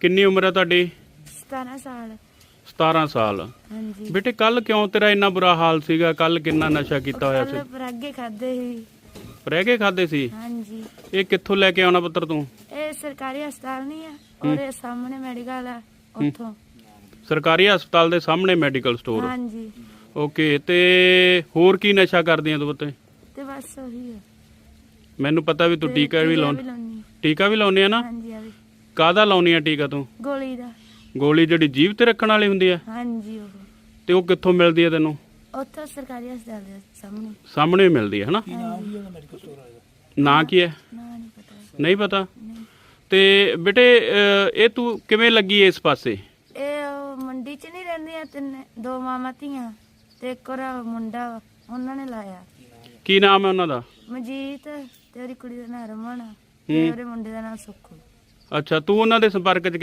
ਕਿੰਨੀ ਉਮਰ ਹੈ ਤੁਹਾਡੀ? 17 ਸਾਲ। 17 ਸਾਲ। ਹਾਂਜੀ। ਬੇਟੇ ਕੱਲ ਕਿਉਂ ਤੇਰਾ ਇੰਨਾ ਬੁਰਾ ਹਾਲ ਸੀਗਾ? ਕੱਲ ਕਿੰਨਾ ਨਸ਼ਾ ਕੀਤਾ ਹੋਇਆ ਸੀ? ਪਰਾਗੇ ਖਾਦੇ ਸੀ। ਕੇ ਖਾਦੇ ਸੀ? ਹਾਂਜੀ। ਇਹ ਕਿੱਥੋਂ ਲੈ ਕੇ ਆਉਣਾ ਪੁੱਤਰ ਤੂੰ? ਇਹ ਸਰਕਾਰੀ ਹਸਪਤਾਲ ਨਹੀਂ ਆ। ਔਰ ਇਹ ਸਾਹਮਣੇ ਮੈਡੀਕਲ ਆ ਉੱਥੋਂ। ਸਰਕਾਰੀ ਹਸਪਤਾਲ ਦੇ ਸਾਹਮਣੇ ਮੈਡੀਕਲ ਸਟੋਰ। ਹਾਂਜੀ। ਓਕੇ ਤੇ ਹੋਰ ਕੀ ਨਸ਼ਾ ਕਰਦੀਆਂ ਤੂੰ ਪੁੱਤੇ? ਤੇ ਬਸ ਉਹੀ ਆ। ਮੈਨੂੰ ਪਤਾ ਵੀ ਤੂੰ ਟੀਕਾ ਵੀ ਆ। ਟੀਕਾ ਵੀ ਲਾਉਣੀ ਆ ਨਾ? ਹਾਂਜੀ। ਕਾਹਦਾ ਲਾਉਣੀ ਆ ਟੀਕਾ ਤੂੰ? ਗੋਲੀ ਦਾ। ਗੋਲੀ ਜਿਹੜੀ ਜੀਭ ਤੇ ਰੱਖਣ ਵਾਲੀ ਹੁੰਦੀ ਆ? ਹਾਂਜੀ ਉਹ। ਤੇ ਉਹ ਕਿੱਥੋਂ ਮਿਲਦੀ ਆ ਤੈਨੂੰ? ਉੱਥੋਂ ਸਰਕਾਰੀ ਹਸਪਤਾਲ ਦੇ ਸਾਹਮਣੇ। ਸਾਹਮਣੇ ਹੀ ਮਿਲਦੀ ਹੈ ਹਨਾ? ਨਾਂ ਕੀ ਹੈ? ਨਾ ਨਹੀਂ ਪਤਾ। ਨਹੀਂ ਪਤਾ? ਨਹੀਂ। ਤੇ ਬੇਟੇ ਅਹ, ਇਹ ਤੂੰ ਕਿਵੇਂ ਲੱਗੀ ਇਸ ਪਾਸੇ? ਇਹ ਉਹ ਮੰਡੀ 'ਚ ਨਹੀਂ ਰਹਿੰਦੀਆਂ ਤਿੰਨ ਦੋ ਮਾਮਾ ਧੀਆਂ ਤੇ ਇੱਕ ਉਹਦਾ ਮੁੰਡਾ ਵਾ, ਉਹਨਾਂ ਨੇ ਲਾਇਆ। ਕੀ ਨਾਮ ਹੈ ਉਹਨਾਂ ਦਾ? ਮਜੀਤ ਤੇ ਉਹਦੀ ਕੁੜੀ ਦਾ ਨਾਂ ਰਮਨ ਆ। ਤੇ ਉਹਦੇ ਮੁੰਡੇ ਦਾ ਨਾਂ ਸੁੱਖੂ। ਅੱਛਾ ਤੂੰ ਉਹਨਾਂ ਦੇ ਸੰਪਰਕ 'ਚ